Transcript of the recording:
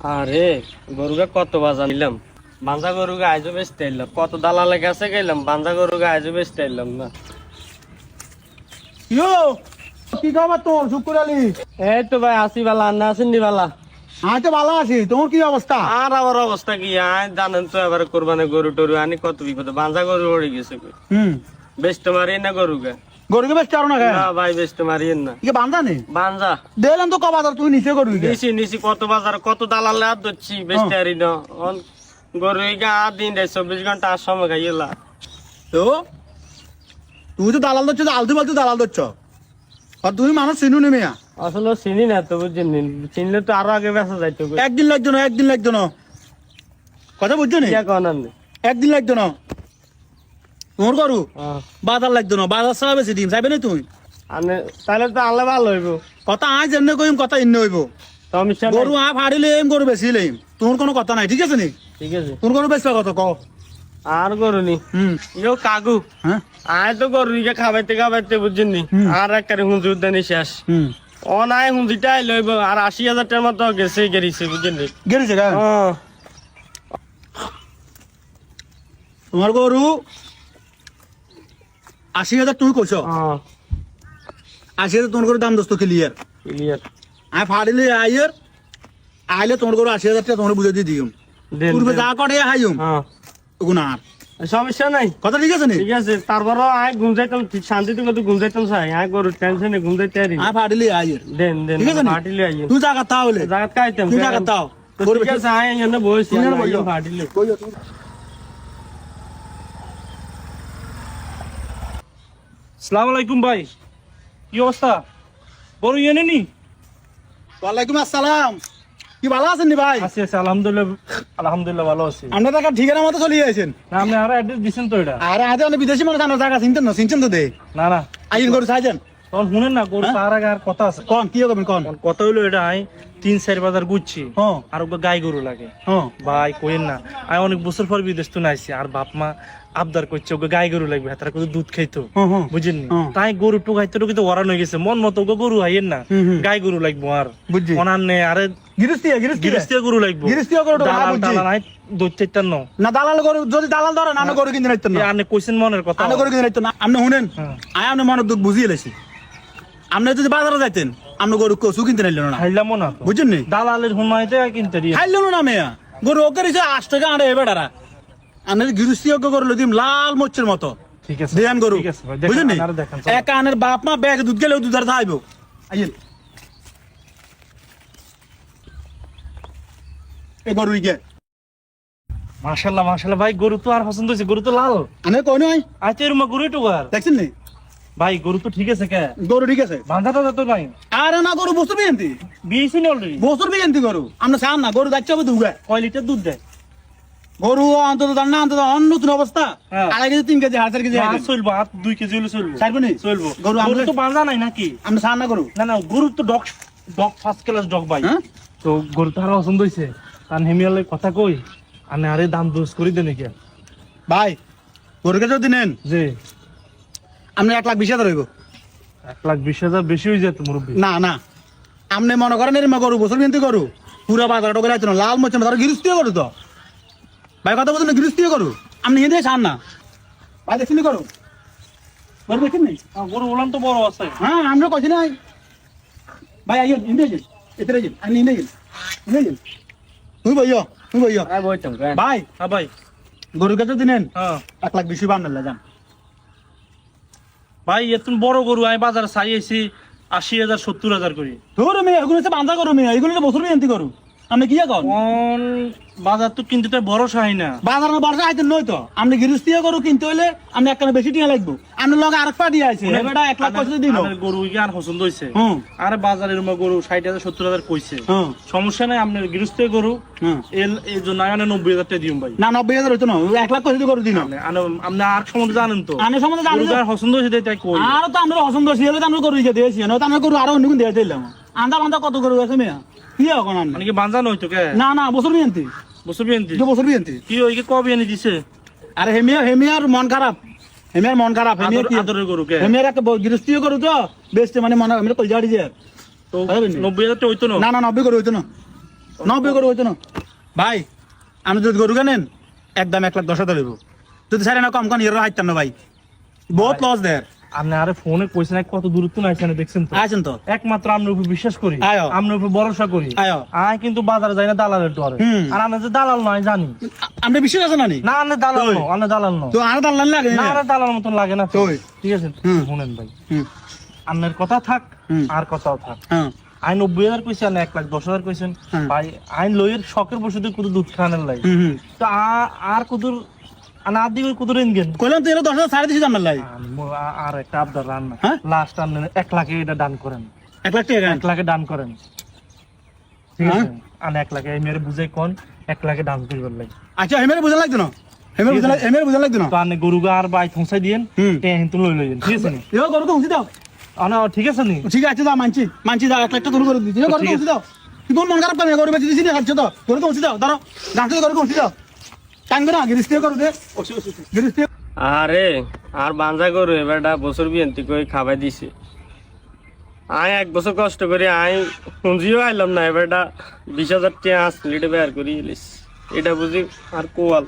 আরে গরুকে কত বাজা নিলাম বাঞ্জা গরুকে আজও বেচতে এলাম কত দালালের কাছে গেলাম বাঞ্জা গরুকে আজও বেচতে এলাম না। ইয়ো কি খবর তোর শুক্র আলী? এই তো ভাই আসি বালা না আসেন নি বালা। আমি তো ভালো আছি তোমার কি অবস্থা? আর আমার অবস্থা কি? আয় জানেন তো এবার কোরবানি গরু টরু আনি কত বিপদ। বাঞ্জা গরু পড়ে গেছে হুম। বেচতে মারি না গরুকে। গরুকে বেশ চারো না না ভাই বেচতে মারিয়েন না। ইকে বান্ধা নেই বাঞ্জা দেখলাম তো কবা তুই নিচে করবি নিছি নিছি কত বাজার কত দালালে হাত ধরছি পারি না। গরু গা আর দিন দেয় চব্বিশ ঘণ্টা আর সময় খাইলা তো? তুই তো দালাল ধরছ আলতু ফালতু দালাল ধরছ। আর তুমি মানুষ চিনু নি মিয়া। আসলে চিনি না তো বুঝছেন চিনলে তো আরও আগে বেচা যাইতো। একদিন লাগতো না একদিন লাগতো না। কথা বুঝছ নি? একদিন লাগতো না। তোমার করু। বাজার লাগতো না বাজার ছাড়া বেশি দিন চাইবে না আনে তাহলে তো আনলে ভালো হইব। কথা আজ এমনি কইম কথা ইন্ন হইব। গরু আ ফাড়িলে এম গরু বেশি লইম তোমার কোনো কথা নাই ঠিক আছে নি? ঠিক আছে। তোর কোনো বেশি কথা ক। আর গরু নি। হুম। ইয়ো কাকু। হ্যাঁ? আয় তো গরু ইকে খাবাইতে খাবাইতে বুঝছেন নি? আর একটা হুঁজি উদ্যানি শেষ হুম। অনায় হুঁজিটা লইব আর আশি হাজার টাকার মতো গেছে গেরিছে বুঝছেন নি? গেছে গা হ্যাঁ। তোমার গরু? আশি হাজার তুমি কইছ হ্যাঁ আশি হাজার তোমার গরু দাম দোস্ত ক্লিয়ার ক্লিয়ার আমি ফাড়িলে আইয়ের আইলে তোমার গরু আশি হাজার টাকা তোমার বুঝে দিয়ে দিম পূর্বে যা করে হাইম হ্যাঁ ওগুন আর সমস্যা নাই কথা ঠিক আছে নি ঠিক আছে তারপরও আয় ঘুম যাইতাম ঠিক শান্তিতে কত ঘুম যাইতাম চাই আয় গরু টেনশনে ঘুম যাইতে পারি আমি ফাড়িলে আইয়ের দেন দেন ঠিক আছে? ফাটিলে তুই জায়গা তাহলে জাগাত খাইতাম তুই জায়গা তাও ঠিক আছে আয় এনে বসি এখানে আয় বইও। ফাটিলে সালাম আলাইকুম ভাই। কি অবস্থা? বড় ইয়ে নেনি ওয়ালাইকুম আসসালাম। কি ভালো আছেন ভাই? আছি আছি আলহামদুলিল্লাহ আলহামদুলিল্লাহ ভালো আছি। আমরা টাকা ঠিকানা মতো চলে আছেন না আপনি আরও অ্যাড্রেস দিচ্ছেন তো এটা। আর আজ অনেক বিদেশি মানুষ আমার জায়গা চিনতেন না চিনছেন তো দে। না না। আইন করে চাইছেন? তখন শুনেন না গরু হ্যাঁ? তার আগে আর কথা আছে। কন কি করবেন কন? কথা হইল এটা আই তিন চার বাজার গুচ্ছি। হ্যাঁ। আর গাই গরু লাগে। হ্যাঁ। ভাই কোয়েন না আমি অনেক বছর পর বিদেশ তো নাইছি আর বাপ মা আবদার করছে ওকে গাই গরু লাগবে তারা কত দুধ খাইতো। হ্যাঁ হ্যাঁ। বুঝেননি হ্যাঁ। তাই গরু টুক হাইতে টুকিতে ওরান হয়ে গেছে মন মতো ওকে গরু হাইয়েন না। গাই গরু লাগবো আর। বুঝছি। অনান্নে আরে গিরস্তি গিরস্তি গৃহস্থীয় গরু লাগবো। গৃহস্থীয় গরু তো দালাল বুঝছি। নাই দুধ চাইতাম না। না দালাল গরু যদি দালাল আমি গরু কিনতে না। কইছেন মনের কথা। আমি গরু কিনতে নাইতেন না। আপনি শুনেন হ্যাঁ। আয় আপনি মনে দুঃখ বুঝিয়ে লেছি। আপনি যদি বাজারে যাইতেন আপনি গরু কচু কিনতে নাইলেন না। খাইলামও না বুঝছেন নি? দালালের হুমাইতে কিনতে দিয়ে খাইলেন না মেয়া। গরু ওকে রেছে আট টাকা আড়ে বেড়ারা। আপনি গৃহস্থী গরু লদিম লাল মচ্ছের মতো। ঠিক আছে দেয়ান গরু। বুঝলেন নি। এক আনের বাপ মা ব্যাগ দুধ গেলেও দুধ আর থাইব আইয়েন। এ গরু ইকে মাশাআল্লাহ মাশাআল্লাহ ভাই গরু তো আর পছন্দ হয়েছে গরু তো লাল। আনে কই নয় আইতে রুমা গরু টুকার দেখছেন নি? ভাই গরু তো ঠিক আছে কে? গরু ঠিক আছে। বাঁধাটা তো নাই। আরে না গরু বসুর বিয়েন্তি। বিয়েছি না অলরেডি বসুর বিয়েন্তি গরু। আমরা চান না গরু যাচ্ছে হবে দুগা কয় লিটার দুধ দেয়? গরু অন্তত জান না অন্তত অন্য নতুন অবস্থা। হ্যাঁ। আড়াই কেজি তিন কেজি হাজার কেজি আর চলবো আর দুই কেজি হলে চলবো। চাইব নি চলবো। গরু আমরা তো বাঁধা নাই নাকি? আমরা চান না গরু। না না গরু তো dog dog first class dog ভাই। হ্যাঁ? তো গরু তো আর পছন্দ হয়েছে তার হেমিয়ালে কথা কই? আনে আরে দাম দোষ করে দে নাকি? ভাই গরুকে যদি নেন। যে আপনি এক লাখ বিশ হাজার হইব। এক লাখ বিশ হাজার বেশি হয়ে যেত মুরব্বী? না না। আপনি মনে করেন এরমা গরু বছর বিনতি গরু। পুরা বাজার টোকে রাখতো না লাল মরছে না তারা গৃহস্থীয় গরু তো। ভাই কথা বলছেন গৃহস্থীয় গরু? আপনি হিন্দে চান না। ভাই দেখছিনি গরু? গরু দেখছেন নি গরু ওলান তো বড় আছে। হ্যাঁ আমরা কছি নাই। ভাই আইয়েন হিন্দে যান এতে যান আমি হিন্দে যান হিন্দে যান তুই তুই বইতাম কেন? ভাই হ্যাঁ ভাই। গরুকে যদি নেন। হ্যাঁ। এক লাখ বিশ বান্নাল্লা যান। ভাই এতন বড় গরু, আমি বাজারে চাই আইছি আশি হাজার, সত্তর হাজার করি। ধরো মেয়ে, এগুলো হচ্ছে বান্ধা করো মেয়ে, এগুলো বছর মেয়ে গরু। আপনি কি কর কোন বাজার তো কিনতে তো বড় সাই না। বাজার না বর্ষা আইতেন নয় তো? আপনি গৃহস্থীয় গরু কিনতে হইলে আপনি একটা বেশি টিয়া লাগবো। আপনার লগে আরেক পাটি আছে। এবারটা এক লাখ পয়সা দিন গরু কি আর পছন্দ হুম। আরে বাজারের মা গরু ষাট হাজার সত্তর হাজার কইছে। সমস্যা নাই আপনার গৃহস্থ গরু। এল এই জন্য আমি নব্বই হাজার টাকা দিম ভাই। না নব্বই হাজার হইতো না এক লাখ পয়সা দিয়ে গরু দিন আপনি- আর সম্বন্ধে জানেন তো? আনে সম্বন্ধে জানি গরু যার পছন্দ হয়েছে তাই কই। আর তো আমরা অসন্ত ছিল তো আমরা গরু দিয়েছি নয়তো আমরা গরু আরও অন্য দিয়ে দিলাম। আন্দা বান্দা কত গরু আছে মেয়া? কি এখন মানে কি বাঞ্জা নয় তো কে? না না বছর বিয়ন্তি বসে বিয়েন্তি দু বছর বিয়ন্তি কি ওই কি কবে এনে দিছে? আরে হেমিয়া হেমিয়ার মন খারাপ। হেমিয়ার মন খারাপ হেমিয়া আদর- কি? আদরের গরু কে? হেমিয়ার একটা গৃহস্থীয় গরু তো। বেশ মানে মনে আমি কলজাড়ি যে। তো পারবেন নি? নব্বই হাজার টাকা হইতো না? না না নব্বই গরু হইতো না। নব্বই গরু হইতো না। ভাই আমি যদি গরু কেনেন একদম এক লাখ দশ হাজার দেবো যদি সাড়ে না কম কম এর হাইতাম না ভাই। বহুত লস দেয় আপনি আরে ফোনে কইছেন কত দূরত্ব নাই এখানে দেখছেন তো? আছেন তো। একমাত্র আপনার উপর বিশ্বাস করি। আপনার উপর ভরসা করি। আয়। কিন্তু বাজারে যাই না দালালের ডরে আর আমরা যে দালাল নয় জানি। আপনি বিশ্বাস আছে না না আনে দালাল ওই। নো আনে দালাল নো তো আর দাল্লান লাগে না আরে দালাল মতন লাগে না তো। ঠিক আছে শুনেন ভাই। আপনার কথা থাক আর কথাও থাক। হ্যাঁ। আইন নব্বই হাজার কইছে আর এক লাখ দশ হাজার কইছেন। হ্যাঁ। ভাই আইন লইয়ের শখের বসে কুদু দুধ হুম হুম। তো আর আর কইলাম তো দশ হাজার সাড়ে দিছি লাই আর একটা আবদার রান্না হ্যাঁ? লাস্ট আপনি এক লাখে এটা করেন। এক লাখ টাকা এক লাখে ডান করেন। ঠিক হ্যাঁ? আছে? আর এক লাখে এই মেরে বুঝাই কোন এক লাখে ডান করবেন লাই আচ্ছা হেমের বুঝা লাগতো না? হেমের বুঝা লাগ- হেমের বুঝা লাগতো না? তো আপনি গরু আর বাই থংসাই দিয়েন হুম। তে লই লইন ঠিক আছে নি? এবার গরু তো উঁচি দাও। আনা ঠিক আছে নি? ঠিক আছে দাও মানছি। মানছি দাও এক লাখ গরু করে গরু তো। উঁচি দাও। তুই মন খারাপ করে গরু বেঁচে দিছি না খাচ্ছ তো। গরু তো উঁচি দাও গাছ গরু উঁচি দাও। আরে, আর বাঞ্জা গরু এবারটা বছর বিয়ন্তি করে খাবাই দিছে। আয়, এক বছর কষ্ট করে আয়, পুঁজিও আইলাম না এবারটা বিশ হাজার টাকা লিটে বের করি এটা বুঝি আর কোয়াল।